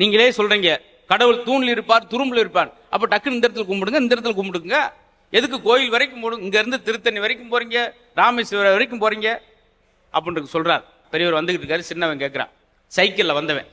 நீங்களே சொல்றீங்க கடவுள் தூணில் இருப்பார் துரும்பில் இருப்பார். அப்போ டக்குன்னு இந்த இடத்துல கும்பிடுங்க இந்த இடத்துல கும்பிடுங்க. எதுக்கு கோயில் வரைக்கும் போடுங்க இங்கேருந்து திருத்தணி வரைக்கும் போகிறீங்க ராமேஸ்வரம் வரைக்கும் போகிறீங்க அப்படின்னு சொல்கிறார் பெரியவர் வந்துகிட்டு இருக்காரு சின்னவன் கேட்குறான் சைக்கிளில் வந்தவன்.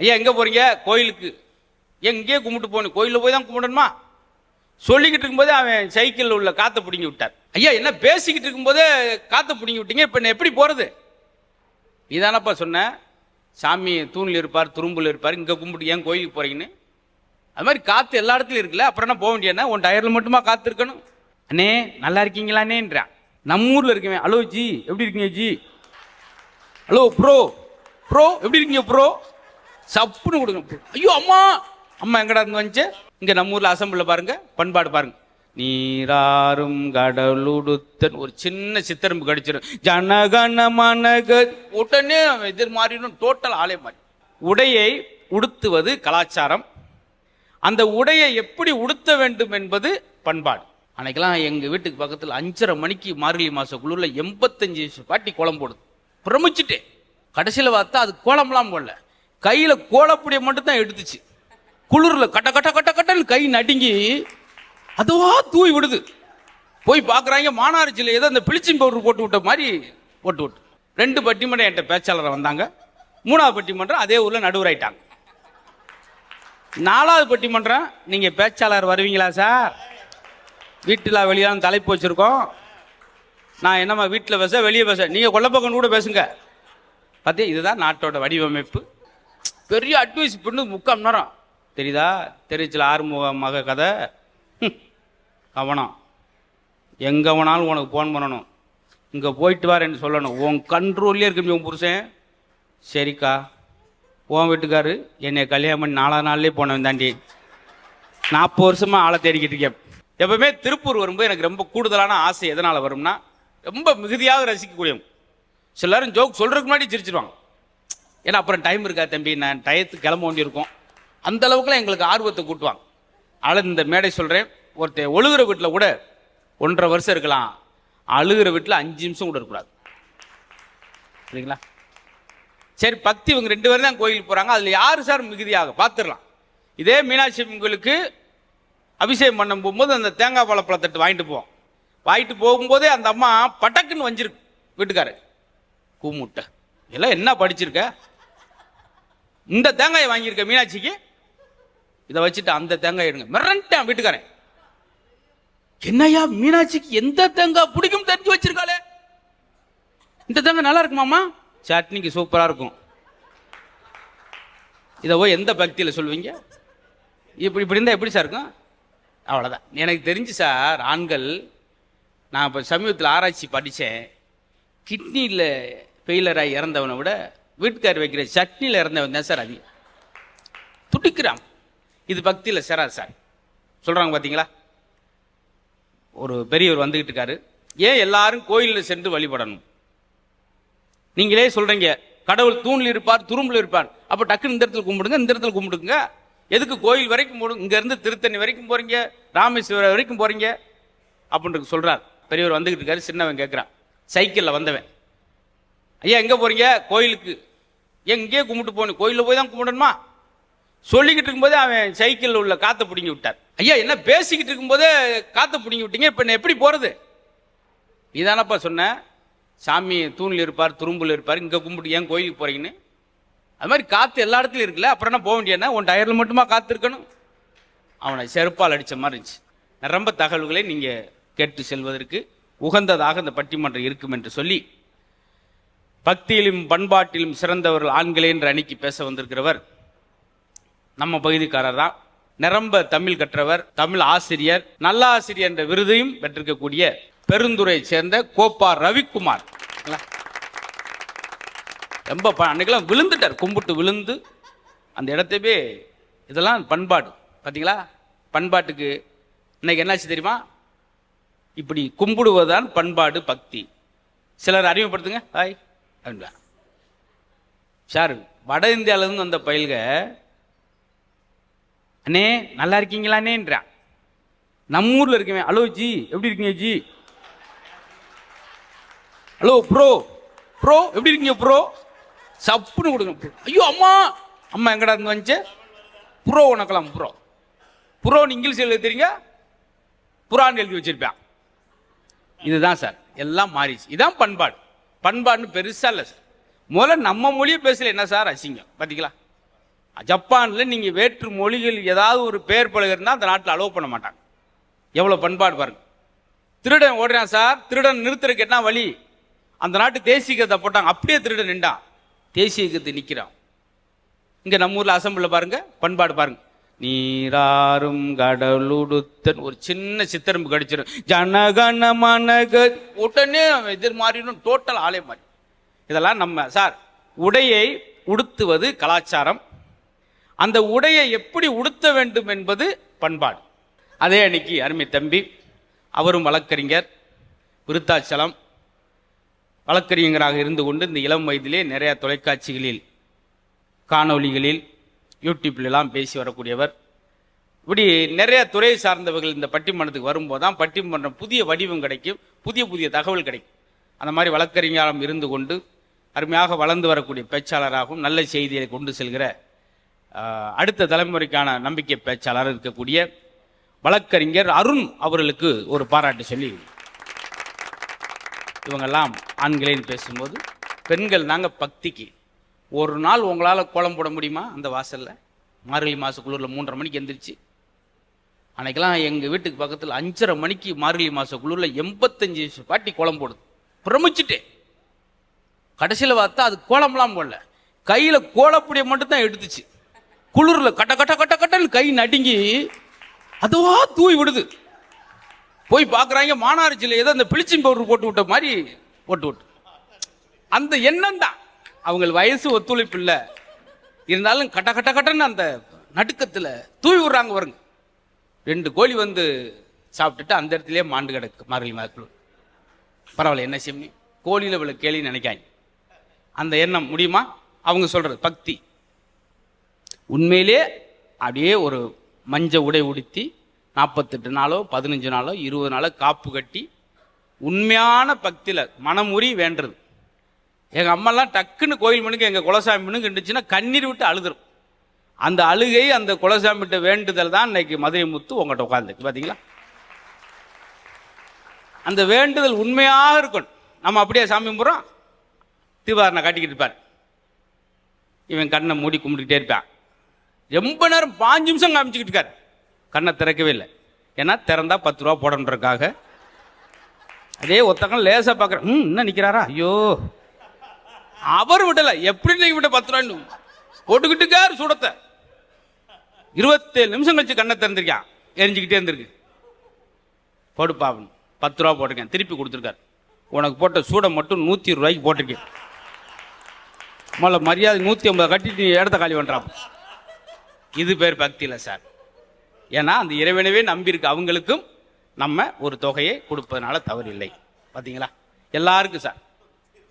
ஐயா எங்கே போகிறீங்க கோயிலுக்கு. ஏன் இங்கேயே கும்பிட்டு போகணும்? கோயிலில் போய் தான் கும்பிடணுமா? சொல்லிக்கிட்டு இருக்கும்போதே அவன் சைக்கிளில் உள்ள காற்றை பிடுங்கி விட்டார். ஐயா என்ன பேசிக்கிட்டு இருக்கும்போதே காற்றை பிடுங்கி விட்டீங்க? இப்போ என்ன எப்படி போகிறது நீதானப்பா சொன்னேன் சாமி தூணில் இருப்பார் துரும்புல இருப்பார் இங்கே கும்பிட்டு ஏன் கோயிலுக்கு போகிறீங்கன்னு அது மாதிரி காற்று எல்லா இடத்துலையும் இருக்குல்ல அப்புறம் என்ன போக வேண்டியதுன்னா உன் டயரில் மட்டுமா காற்று இருக்கணும் அண்ணே நல்லா இருக்கீங்களானேன்றான் நம்ம ஊரில் இருக்கவன் ஹலோ ஜி எப்படி இருக்கீங்க ஜி? ஹலோ ப்ரோ ப்ரோ எப்படி இருக்கீங்க ப்ரோ? சப்புன்னு கொடுங்க ஐயோ அம்மா. அம்மா எங்கடா இருந்து வந்துச்சு? இங்கே நம்ம ஊரில் அசம்பிளில் பாருங்கள் பண்பாடு பாருங்கள் நீராறும் கடலுடுத்தன். ஒரு சின்ன சித்தரம்பு கடிச்சிடும் ஜனகன மனக. உடனே எதிர் மாறிடும். டோட்டல் ஆளே மாறி. உடையை உடுத்துவது கலாச்சாரம். அந்த உடையை எப்படி உடுத்த வேண்டும் என்பது பண்பாடு. அன்னைக்கெல்லாம் எங்க வீட்டுக்கு பக்கத்தில் அஞ்சரை மணிக்கு மார்கழி மாத குளிர்ல எண்பத்தஞ்சு பாட்டி கோலம் போடுது. பிரமிச்சுட்டேன். கடைசியில் பார்த்தா அது கோலம்லாம் போடல. கையில கோலப்பொடியை மட்டும் தான் எடுத்துச்சு. குளிர்ல கட்ட கட்ட கட்ட கட்டன்னு கை நடுங்கி அதுவா தூவி விடுது. போய் பார்க்குறாங்க மானாரிச்சியில் ஏதோ அந்த பிளிச்சிங் பவுடர் போட்டு விட்ட மாதிரி போட்டு விட்டு. ரெண்டு பட்டிமன்றம் என்கிட்ட பேச்சாளர் வந்தாங்க. மூணாவது பட்டிமன்றம் அதே ஊரில் நடுவராயிட்டாங்க. நாலாவது பட்டிமன்றம் நீங்கள் பேச்சாளர் வருவீங்களா சார்? வீட்டில் வெளியெல்லாம் தலைப்பு வச்சுருக்கோம். நான் என்னம்மா வீட்டில் பேச வெளியே பேச? நீங்கள் கொல்லப்பக்கம் கூட பேசுங்க. பார்த்தீங்க இதுதான் நாட்டோட வடிவமைப்பு. பெரிய அட்வைஸ் பண்ணு முக்கால் நேரம். தெரியுதா? தெரிச்சல ஆறுமுக மக கதை. கவனம் எங்கே வேணாலும் உனக்கு ஃபோன் பண்ணணும். இங்கே போயிட்டு வரேன்னு சொல்லணும். உன் கண்ட்ரோல்லே இருக்கு உன் புருஷன். சரிக்கா. உன் வீட்டுக்காரு என்னை கல்யாணம் பண்ணி நாலா நாள்லேயே போனவன் தாண்டி. நாற்பது வருஷமாக ஆளை தேடிக்கிட்டு இருக்கேன். எப்பவுமே திருப்பூர் வரும்போது எனக்கு ரொம்ப கூடுதலான ஆசை எதனால் வரும்னா ரொம்ப மிகுதியாக ரசிக்கக்கூடியவங்க சிலரும் ஜோக் சொல்கிறதுக்கு முன்னாடி சிரிச்சிருவாங்க. ஏன்னா அப்புறம் டைம் இருக்கா தம்பி? நான் டயத்துக்கு கிளம்ப வேண்டியிருக்கோம். அந்த அளவுக்குலாம் எங்களுக்கு ஆர்வத்தை கூட்டுவாங்க. ஆனால் இந்த மேடை சொல்கிறேன் ஒருத்தன் ஒழுகிற வீட்டில் கூட ஒன்றரை வருஷம் இருக்கலாம். அழுகிற வீட்டில் அஞ்சு நிமிஷம் கூட இருக்கக்கூடாது. சரிங்களா சரி பக்தி இவங்க ரெண்டு பேரும் தான் கோயிலுக்கு போகிறாங்க அதில் யார் சார் மிகுதியாக? பார்த்துடலாம். இதே மீனாட்சி அம்மன் கோயிலுக்கு அபிஷேகம் பண்ண போகும்போது அந்த தேங்காய் பழ பழத்தட்டு வாங்கிட்டு போவோம். வாங்கிட்டு போகும்போதே அந்த அம்மா பட்டக்குன்னு வஞ்சிருக்கு வீட்டுக்காரு கூமுட்டை. எல்லாம் என்ன படிச்சிருக்க? இந்த தேங்காயை வாங்கியிருக்க மீனாட்சிக்கு? இதை வச்சுட்டு அந்த தேங்காய் எடுங்க. மிரண்டான் வீட்டுக்காரன். என்னய்யா மீனாட்சிக்கு எந்த தேங்காய் பிடிக்கும் தெரிஞ்சு வச்சிருக்காளே? இந்த தேங்காய் நல்லா இருக்குமாமா சட்னிக்கு சூப்பராக இருக்கும். இதை போய் எந்த பக்தியில் சொல்லுவீங்க? இப்படி இப்படி இருந்தால் எப்படி சார் இருக்கும்? அவ்வளோதான் எனக்கு தெரிஞ்சு சார் ஆண்கள் நான் இப்போ சமீபத்தில் ஆராய்ச்சி படித்தேன் கிட்னியில் ஃபெயிலராக இறந்தவனை விட வீட்டுக்கார் வைக்கிற சட்னியில் இறந்தவன் தான் சார் அதிகம். துடிக்கிறான். இது பக்தியில் சேராது சார். சொல்கிறாங்க பார்த்தீங்களா ஒரு பெரியவர் வந்துக்கிட்டு இருக்காரு. ஏன் எல்லாரும் கோயிலில் சென்று வழிபடணும்? நீங்களே சொல்றீங்க கடவுள் தூணில் இருப்பார் துரும்பில் இருப்பார். அப்ப டக்குன்னு இந்த இடத்துல கும்பிடுங்க இந்த இடத்துல கும்பிடுங்க. எதுக்கு கோயில் வரைக்கும் போடும் இங்க இருந்து திருத்தணி வரைக்கும் போறீங்க ராமேஸ்வரம் வரைக்கும் போறீங்க? அப்படின்னு சொல்றார். பெரியவர் வந்துகிட்டு இருக்காரு சின்னவன் கேட்கிறான் சைக்கிளில் வந்தவன். ஐயா எங்க போறீங்க? கோயிலுக்கு. ஏன் இங்கேயே கும்பிட்டு போகணும்? கோயிலில் போய் தான் கும்பிடணுமா? சொல்லிக்கிட்டு இருக்கும்போதே அவன் சைக்கிளில் உள்ள காற்றை பிடுங்கி விட்டார் ஐயா என்ன பேசிக்கிட்டு இருக்கும்போதே காற்றை பிடுங்கி விட்டீங்க? இப்போ என்ன எப்படி போகிறது நீதானப்பா சொன்ன? சாமி தூணில் இருப்பார் துரும்பில் இருப்பார் இங்கே கும்பிட்டு ஏன் கோயிலுக்கு போகிறீங்கன்னு அது மாதிரி காற்று எல்லா இடத்துலையும் இருக்குல்ல அப்புறம் என்ன போக வேண்டியதுன்னா உன் டயரில் மட்டுமா காற்று இருக்கணும் அவனை செருப்பால் அடித்த மாதிரி இருந்துச்சு. நிரம்ப தகவல்களை நீங்கள் கேட்டு செல்வதற்கு உகந்ததாக இந்த பட்டிமன்றம் இருக்கும் என்று சொல்லி பக்தியிலும் பண்பாட்டிலும் சிறந்தவர்கள் ஆண்களே என்று அணிக்கு பேச வந்திருக்கிறவர் நம்ம பகுதிக்காரர் தான். நிரம்ப தமிழ் கற்றவர் தமிழ் ஆசிரியர் நல்ல ஆசிரியர் என்ற விருதையும் பெற்றிருக்கக்கூடிய பெருந்துறையை சேர்ந்த கோப்பா ரவிக்குமார். ரொம்ப ப- அன்னைக்கெல்லாம் விழுந்துட்டார். கும்பிட்டு விழுந்து அந்த இடத்தையே இதெல்லாம் பண்பாடு. பார்த்தீங்களா பண்பாட்டுக்கு இன்னைக்கு என்னாச்சு தெரியுமா? இப்படி கும்பிடுவதுதான் பண்பாடு பக்தி. சிலர் அறிமுகப்படுத்துங்க. ஹாய். அப்படின்னா சார் வட இந்தியாவிலேருந்து வந்த பயில்க அண்ணே நல்லா இருக்கீங்களானேன்றான் நம்ம ஊரில் இருக்கவன் ஹலோ ஜி எப்படி இருக்கீங்க ஜி? ஹலோ ப்ரோ ப்ரோ எப்படி இருக்கீங்க ப்ரோ சப்புன்னு கொடுங்க ஐயோ அம்மா. அம்மா எங்கடா இருந்து வந்துச்சு? ப்ரோ உனக்கலாம் ப்ரோ. ப்ரோன்னு இங்கிலீஷ் எழுதி தெரியுங்க? புறான்னு எழுதி வச்சுருப்பேன். இதுதான் சார் எல்லாம் மாறிச்சு இதுதான் பண்பாடு. பண்பாடுன்னு பெருசா இல்லை சார். முதல்ல நம்ம மொழியை பேசல என்ன சார் அசிங்கம். பார்த்தீங்களா ஜப்பானில் நீங்கள் வேற்று மொழிகள் ஏதாவது ஒரு பேர் பழகிருந்தால் அந்த நாட்டில் அலோவ் பண்ண மாட்டாங்க. எவ்வளோ பண்பாடு பாருங்க. திருடன் ஓடுறான் சார் திருடன் நிறுத்துறதுக்கு என்ன வழி அந்த நாட்டு தேசியத்தை போட்டாங்க. அப்படியே திருடன் நின்றான் தேசியத்தை நிற்கிறான் இங்கே நம்ம ஊரில் அசம்பிளில் பாருங்கள் பண்பாடு பாருங்கள் நீராறும் கடலுடுத்தன். ஒரு சின்ன சித்தரம்பு கடிச்சிடும் ஜனகன மனக. உடனே எதிர் மாறிடும் டோட்டல் ஆலை மாறி. இதெல்லாம் நம்ம சார் உடையை உடுத்துவது கலாச்சாரம். அந்த உடையை எப்படி உடுத்த வேண்டும் என்பது பண்பாடு. அதே அன்னைக்கு அருமை தம்பி அவரும் வழக்கறிஞர் விருத்தாச்சலம் வழக்கறிஞராக இருந்து கொண்டு இந்த இளம் வயதிலே நிறைய தொலைக்காட்சிகளில் காணொளிகளில் யூடியூப்லலாம் பேசி வரக்கூடியவர். இப்படி நிறைய துறை சார்ந்தவர்கள் இந்த பட்டிமன்றத்துக்கு வரும்போது தான் பட்டிமன்றம் புதிய வடிவம் கிடைக்கும் புதிய புதிய தகவல் கிடைக்கும். அந்த மாதிரி வழக்கறிஞராக இருந்து கொண்டு அருமையாக வளர்ந்து வரக்கூடிய பேச்சாளராகவும் நல்ல செய்தியை கொண்டு செல்கிற அடுத்த தலைமுறைக்கான நம்பிக்கை பேச்சாளர் இருக்கக்கூடிய வழக்கறிஞர் அருண் அவர்களுக்கு ஒரு பாராட்டு சொல்லி இவங்கெல்லாம் ஆண்களேன்னு பேசும்போது பெண்கள் நாங்கள் பக்திக்கு. ஒரு நாள் உங்களால் கோலம் போட முடியுமா? அந்த வாசலில் மார்கழி மாதக்குள்ளூரில் மூன்றரை மணிக்கு எந்திரிச்சு அன்னைக்கெல்லாம் எங்கள் வீட்டுக்கு பக்கத்தில் அஞ்சரை மணிக்கு மார்கழி மாதக்குள்ளூரில் எண்பத்தஞ்சு பாட்டி கோலம் போடுது. பிரமிச்சுட்டேன். கடைசியில் பார்த்தா அது கோலம்லாம் போடல. கையில் கோலப்பொடியை மட்டும்தான் எடுத்துச்சு. குளிரில் கட்ட கட்ட கட்ட கட்டன்னு கை நடுங்கி அதுவா தூவி விடுது. போய் பார்க்குறாங்க மானாரிச்சியில் ஏதோ அந்த பிளிச்சிங் பவுடர் போட்டு விட்ட மாதிரி போட்டு விட்டு. அந்த எண்ணம் தான். அவங்க வயசு ஒத்துழைப்பு இல்லை. இருந்தாலும் கட்ட கட்ட கட்டன்னு அந்த நடுக்கத்தில் தூவி விடுறாங்க வருங்க ரெண்டு கோழி வந்து சாப்பிட்டுட்டு அந்த இடத்துலயே மாண்டு கிடக்கு மார்கழி மாதக்குழு பரவாயில்ல என்ன செய்யணும் கோழியில் இவ்வளோ கேள்வி நினைக்காங்க அந்த எண்ணம் முடியுமா? அவங்க சொல்கிறது பக்தி. உண்மையிலே அப்படியே ஒரு மஞ்ச உடை உடுத்தி நாற்பத்தெட்டு நாளோ பதினஞ்சு நாளோ இருபது நாளோ காப்பு கட்டி உண்மையான பக்தியில் மனமுறி வேண்டுறது. எங்கள் அம்மாலாம் டக்குன்னு கோயில் மணிக்கு எங்கள் குலசாமி மணிக்கு இருந்துச்சுன்னா கண்ணீர் விட்டு அழுதுரும். அந்த அழுகை அந்த குலசாமிகிட்ட வேண்டுதல் தான் இன்னைக்கு மதுரை முத்து உங்கள்கிட்ட உட்காந்துருக்கு பார்த்தீங்களா அந்த வேண்டுதல் உண்மையாக இருக்கணும். நம்ம அப்படியே சாமி கும்பிட்றோம் தீபாரணை காட்டிக்கிட்டு இருப்பார். இவன் கண்ணை மூடி கும்பிட்டுக்கிட்டே இருப்பான். ரொம்ப நேரம் பாஞ்சு நிமிஷம் காமிச்சிக்கிட்டு இருக்காரு. கண்ணை திறக்கவே இல்லை. ஏன்னா திறந்தா பத்து ரூபா போடணுன்றக்காக அதே ஒத்தக்கம் லேசாக பார்க்குறேன் ம் என்ன நிற்கிறாரா ஐயோ. அவர் விடலை. எப்படி நீங்க விட்ட பத்து ரூபான்னு? போட்டுக்கிட்டுக்காரு சுடத்தை. இருபத்தேழு நிமிஷம் கழிச்சு கண்ணை திறந்திருக்கான். எரிஞ்சுக்கிட்டே இருந்திருக்கு. போடுப்பாவன் பத்து ரூபா போட்டிருக்கேன். திருப்பி கொடுத்துருக்காரு. உனக்கு போட்ட சூடை மட்டும் நூற்றி ரூபாய்க்கு போட்டிருக்கேன். முதல்ல மரியாதை நூற்றி ஐம்பது கட்டிட்டு இடத்த காலி பண்ணுறான் இது பேர் பக்தியில் சார். ஏன்னா அந்த இறைவனவே நம்பியிருக்கு. அவங்களுக்கும் நம்ம ஒரு தொகையை கொடுப்பதனால தவறு இல்லை பார்த்தீங்களா எல்லாருக்கும் சார்.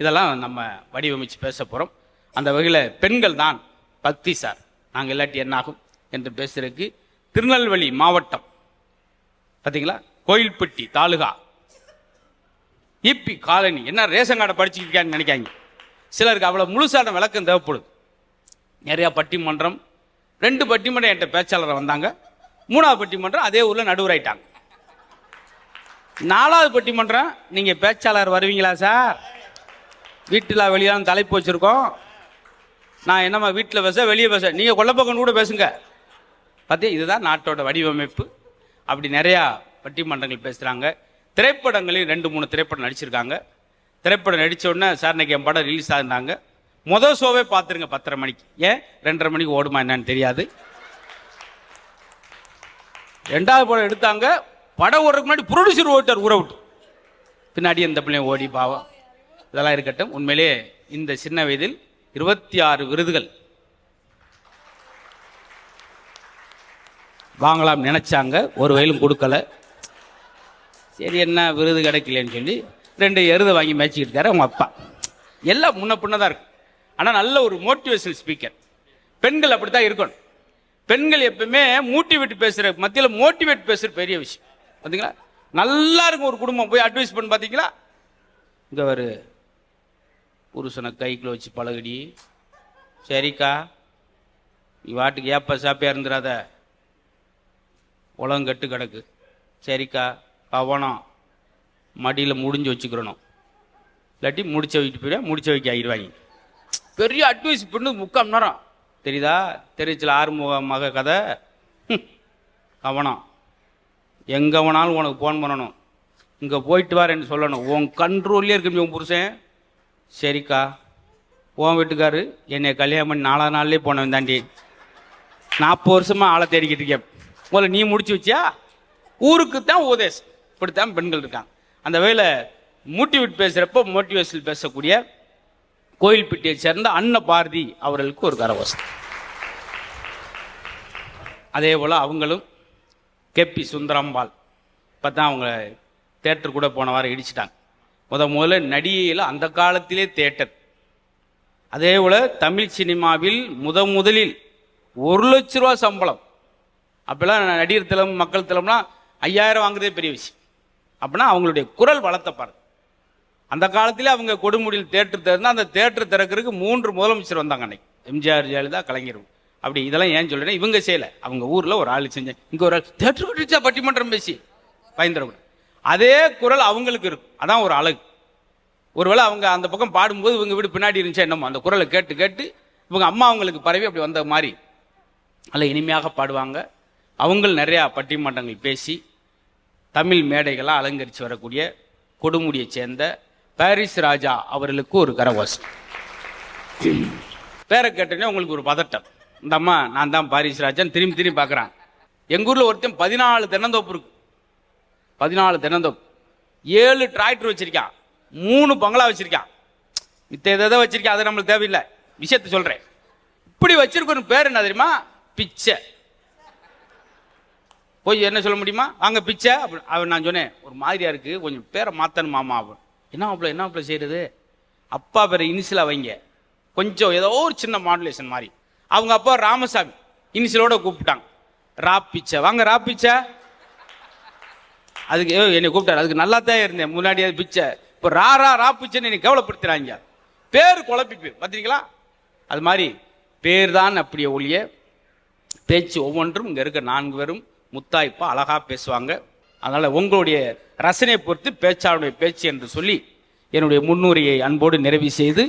இதெல்லாம் நம்ம வடிவமைச்சு பேச போகிறோம் அந்த வகையில் பெண்கள் தான் பக்தி சார். நாங்கள் இல்லாட்டி என்னாகும் என்று பேசுறதுக்கு திருநெல்வேலி மாவட்டம். பார்த்தீங்களா கோயில்பட்டி தாலுகா. இப்பி காலனி. என்ன ரேஷன் கார்டை படிச்சுக்கிட்டு நினைக்காங்க சிலருக்கு அவ்வளோ முழுசான விளக்கம் தேவைப்படுது. நிறையா பட்டிமன்றம் ரெண்டு பட்டிமன்றம் என்கிட்ட பேச்சாளர் வந்தாங்க. மூணாவது பட்டிமன்றம் அதே ஊரில் நடுவராயிட்டாங்க. நாலாவது பட்டிமன்றம் நீங்கள் பேச்சாளர் வருவீங்களா சார்? வீட்டில் வெளியான தலைப்பு வச்சுருக்கோம். நான் என்னம்மா வீட்டில் பேச வெளியே பேச? நீங்கள் கொல்லப்பக்கம் கூட பேசுங்க. பார்த்தியா இதுதான் நாட்டோட வடிவமைப்பு. அப்படி நிறையா பட்டிமன்றங்கள் பேசுகிறாங்க திரைப்படங்களையும் ரெண்டு மூணு திரைப்படம் நடிச்சிருக்காங்க. திரைப்படம் நடித்த உடனே சார் இன்னைக்கு என் படம் ரிலீஸ் ஆகுனாங்க. மொதல் ஷோவே பார்த்துருங்க பத்தரை மணிக்கு. ஏன்? ரெண்டரை மணிக்கு ஓடுமா என்னன்னு தெரியாது. ரெண்டாவது படம் எடுத்தாங்க. படம் ஓடுறதுக்கு முன்னாடி ப்ரொடியூசர் ஓட்டார் ஊற விட்டு. பின்னாடி எந்த பிள்ளையும் ஓடி பாவம். இதெல்லாம் இருக்கட்டும். உண்மையிலே இந்த சின்ன வயதில் இருபத்தி ஆறு விருதுகள். வாங்கலாம் நினைச்சாங்க. ஒரு வயலும் கொடுக்கல. சரி என்ன விருது கிடைக்கலன்னு சொல்லி ரெண்டு எருதை வாங்கி மேய்ச்சிக்கிட்டு இருக்காரு அவங்க அப்பா. எல்லாம் முன்ன பின்னதாக தான் ஆனால் நல்ல ஒரு மோட்டிவேஷனல் ஸ்பீக்கர் பெண்கள் அப்படி தான் இருக்கணும். பெண்கள் எப்பவுமே மோட்டிவேட் பேசுகிற மத்தியில் மோட்டிவேட் பேசுகிற பெரிய விஷயம். பார்த்தீங்களா நல்லா இருக்கும் ஒரு குடும்பம். போய் அட்வைஸ் பண்ணி பார்த்தீங்களா இங்கே ஒரு புருஷனை கைக்குள்ள வச்சு பழகடி. சரிக்கா. நீ வாட்டுக்கு ஏப்ப சாப்பியா இருந்துடாத உலகம் கட்டு கிடக்கு. சரிக்கா. கவனம். மடியில் முடிஞ்சு வச்சுக்கிறணும். இல்லாட்டி முடிச்ச வைக்க போயிட முடிச்ச வைக்க ஆயிடுவாங்க. பெரிய அட்வைஸ் பண்ணு முக்கால் மணி நேரம். தெரியுதா? தெரிச்சல் ஆறுமுக மக கதை கவனம். எங்கே வேணாலும் உனக்கு ஃபோன் பண்ணணும். இங்கே போயிட்டு வரேன்னு சொல்லணும். உன் கண்ட்ரோல்லே இருக்கு உன் புருஷன். சரிக்கா. உன் வீட்டுக்காரு என்னை கல்யாணம் பண்ணி நாலா நாள்லேயே போனவன் தாண்டி. நாற்பது வருஷமாக ஆளை தேடிக்கிட்டு இருக்கேன். முதல்ல நீ முடிச்சு வச்சியா? ஊருக்கு தான் உதேசம் இப்படித்தான் பெண்கள் இருக்காங்க. அந்த வேலை மோட்டிவேட் பேசுகிறப்போ மோட்டிவேஷன் பேசக்கூடிய கோயில்பட்டியை சேர்ந்த அன்ன பாரதி அவர்களுக்கு ஒரு கரவசம். அதே போல் அவங்களும் கெப்பி சுந்தரம்பாள். இப்போ தான் அவங்க தேட்டர் கூட போன வாரம் இடிச்சிட்டாங்க. முத முதல்ல நடிகையில் அந்த காலத்திலே தேட்டர் அதே போல் தமிழ் சினிமாவில் முத முதலில் ஒரு லட்ச ரூபா சம்பளம். அப்போல்லாம் நடிகர் திலம் மக்கள் திலம்லாம் ஐயாயிரம் வாங்குறதே பெரிய விஷயம். அப்படின்னா அவங்களுடைய குரல் வளர்த்த பாருங்க. அந்த காலத்திலே அவங்க கொடுமுடியில் தேட்டர் திறந்தால் அந்த தேட்டர் திறக்கிறதுக்கு மூன்று முதலமைச்சர் வந்தாங்க அன்னைக்கு. எம்ஜிஆர் ஜெயலலிதா கலைஞர். அப்படி இதெல்லாம் ஏன் சொல்றேன்னா இவங்க செய்யலை. அவங்க ஊரில் ஒரு ஆள் செஞ்சேன் இங்கே ஒரு ஆள் தேட்டர் கட்டுச்சா பட்டிமன்றம் பேசி. பயந்துடக்கூடாது அதே குரல் அவங்களுக்கு இருக்கும். அதான் ஒரு அழகு. ஒருவேளை அவங்க அந்த பக்கம் பாடும்போது இவங்க வீடு பின்னாடி இருந்துச்சா என்னமோ அந்த குரலை கேட்டு கேட்டு இவங்க அம்மா அவங்களுக்கு பரவி அப்படி வந்த மாதிரி. நல்ல இனிமையாக பாடுவாங்க. அவங்கள் நிறையா பட்டிமன்றங்கள் பேசி தமிழ் மேடைகளாக அலங்கரித்து வரக்கூடிய கொடுமுடியை சேர்ந்த பாரிஸ் ராஜா அவர்களுக்கு ஒரு கரவாசம் பேரை கேட்டோன்னே உங்களுக்கு ஒரு பதட்டம். இந்த அம்மா நான் தான் பாரிஸ் ராஜான்னு திரும்பி திரும்பி பார்க்குறான். எங்கள் ஊரில் ஒருத்தன் பதினாலு தென்னந்தோப்பு இருக்கு. பதினாலு தென்னந்தோப்பு. ஏழு டிராக்டர் வச்சிருக்கான். மூணு பங்களா வச்சிருக்கான். மித்த எதை வச்சிருக்கான் அது நம்மளுக்கு தேவையில்லை. விஷயத்தை சொல்கிறேன் இப்படி வச்சிருக்கணும் பேர் என்ன தெரியுமா? பிச்சை. போய் என்ன சொல்ல முடியுமா? வாங்க பிச்சை அப்படி அவன் நான் சொன்னேன் ஒரு மாதிரியா இருக்கு கொஞ்சம் பேரை மாத்தணும் மாமா அவன் என்ன மாப்பிள்ள என்ன மாப்பிள்ள செய்யறது அப்பா பேர் இனிஷியலா வைங்க. கொஞ்சம் ஏதோ ஒரு சின்ன மாடுலேஷன் மாதிரி. அவங்க அப்பா ராமசாமி. இனிஷியலோட கூப்பிட்டாங்க. ரா பிச்சை வாங்க ரா பிச்சை அதுக்கு ஏதோ என்னை கூப்பிட்டாரு. அதுக்கு நல்லா தான் இருந்தேன். முன்னாடி அது பிச்சை. இப்போ ரா ரா ரா என்னை கேவலப்படுத்துறாங்க. பேர் குழப்பிப்பு பார்த்தீங்களா அது மாதிரி பேர் தான் அப்படியே ஒழிய பேச்சு ஒவ்வொன்றும் இங்கே இருக்க நான்கு பேரும் முத்தாய்ப்பா அழகாக பேசுவாங்க. அதனால் உங்களுடைய ரசனையை பொறுத்து பேச்சாளுடைய பேச்சு என்று சொல்லி என்னுடைய முன்னுரையை அன்போடு நிறைவு செய்து